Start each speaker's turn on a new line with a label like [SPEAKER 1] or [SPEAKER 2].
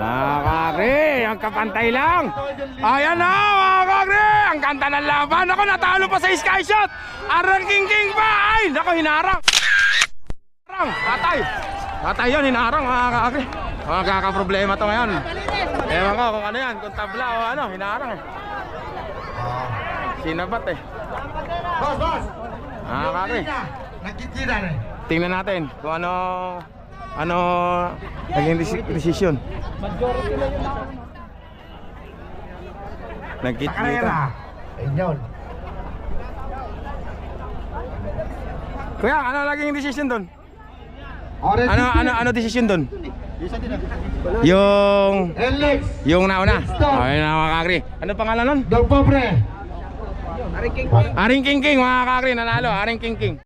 [SPEAKER 1] Ah, kakri, ang kapantay lang. Ayan na, mga kakri, ang kanta ng laban. Ako, natalo pa sa sky shot. Aran King King pa. Ay, nako, hinarang. Hinarang, tatay. Tatay yun, hinarang, mga kakri. Magkakaproblema to ngayon. Ewan ko kung ano yan, kung tabla o ano, hinarang eh. Sinabat eh.
[SPEAKER 2] Boss, boss!
[SPEAKER 1] Ah, kakri.
[SPEAKER 2] Nagkikita na eh.
[SPEAKER 1] Tingnan natin kung ano ano naging desi- desisyon. Nagkit
[SPEAKER 2] Sa karera. Ayun.
[SPEAKER 1] Kuya, ano naging desisyon doon?
[SPEAKER 2] Orange
[SPEAKER 1] Ano ano ano desisyon doon? Yung
[SPEAKER 2] Alex.
[SPEAKER 1] yung nauna. Ay na mga kakri. Ano pangalan nun?
[SPEAKER 2] Dog Pobre.
[SPEAKER 1] Aring King King mga kakri nanalo. Aring King King.